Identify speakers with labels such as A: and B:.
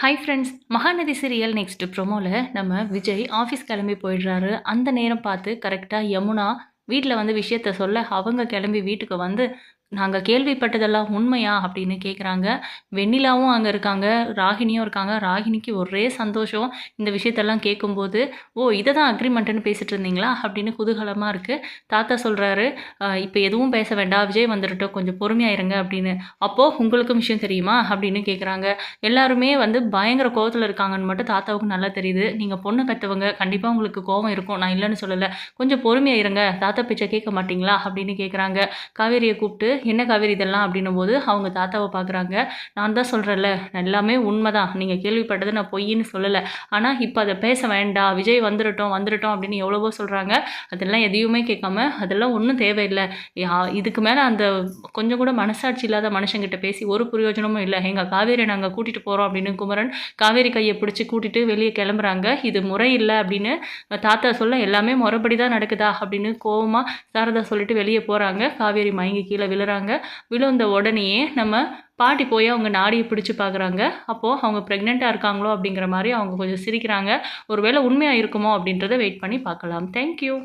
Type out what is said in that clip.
A: Hi friends Mahanadi serial next ப்ரோமோவில் நம்ம Vijay office கிளம்பி போயிடுறாரு. அந்த நேரம் பார்த்து கரெக்டாக யமுனா வீட்டில் வந்து விஷயத்த சொல்ல அவங்க கிளம்பி வீட்டுக்கு வந்து நாங்கள் கேள்விப்பட்டதெல்லாம் உண்மையா அப்படின்னு கேட்குறாங்க வெண்ணிலாவும் அங்கே இருக்காங்க ராகினியும் இருக்காங்க. ராகினிக்கு ஒரே சந்தோஷம். இந்த விஷயத்தெல்லாம் கேட்கும்போது ஓ இதை தான் அக்ரிமெண்ட்டுன்னு பேசிட்டு இருந்தீங்களா? அப்படின்னு குதூகலமாக இருக்குது தாத்தா சொல்கிறாரு இப்போ எதுவும் பேச வேண்டாம். விஜய் வந்துடட்டும் கொஞ்சம் பொறுமையாக இருங்க அப்படின்னு. அப்போது உங்களுக்கும் விஷயம் தெரியுமா? அப்படின்னு கேட்குறாங்க எல்லாருமே வந்து பயங்கர கோவத்தில் இருக்காங்கன்னு மட்டும் தாத்தாவுக்கு நல்லா தெரியுது. நீங்கள் பொண்ணு பெற்றவங்க கண்டிப்பாக உங்களுக்கு கோவம் இருக்கும். நான் இல்லைன்னு சொல்லலை. கொஞ்சம் பொறுமையாக இருங்க. தாத்தா பேச்சை கேட்க மாட்டீங்களா? அப்படின்னு கேட்குறாங்க காவேரியை கூப்பிட்டு என்ன காவேரி இதெல்லாம் அப்படின்னும் போது அவங்க தாத்தாவை பார்க்குறாங்க. நான் தான் சொல்கிறேன்ல எல்லாமே உண்மை தான் நீங்கள் கேள்விப்பட்டது நான் பொய்ன்னு சொல்லலை. ஆனால் இப்போ அதை பேச வேண்டாம். விஜய் வந்துடட்டும் வந்துடட்டும் அப்படின்னு எவ்வளவோ சொல்கிறாங்க அதெல்லாம் எதையுமே கேட்காம அதெல்லாம் ஒன்றும் தேவையில்லை. யா- இதுக்கு மேலே அந்த கொஞ்சம் கூட மனசாட்சி இல்லாத மனுஷங்கிட்ட பேசி ஒரு பிரயோஜனமும் இல்லை. எங்கள் காவேரி நாங்கள் கூட்டிகிட்டு போகிறோம் அப்படின்னு குமரன் காவேரி கையை பிடிச்சி கூட்டிட்டு வெளியே கிளம்புறாங்க. இது முறை இல்லை அப்படின்னு தாத்தா சொல்ல எல்லாமே முறைப்படி தான் நடக்குதா அப்படின்னு கோபமாக சாரதா சொல்லிட்டு வெளியே போகிறாங்க காவேரி மயங்கி கீழே பார்க்குறாங்க. விழுந்த உடனேயே நம்ம பாட்டி போய் அவங்க நாடியை பிடிச்சி பார்க்குறாங்க. அப்போது அவங்க ப்ரெக்னெண்ட்டாக இருக்காங்களோ அப்படிங்கிற மாதிரி அவங்க கொஞ்சம் சிரிக்கிறாங்க. ஒருவேளை உண்மையாக இருக்குமோ அப்படின்றத வெயிட் பண்ணி பார்க்கலாம். தேங்க்யூ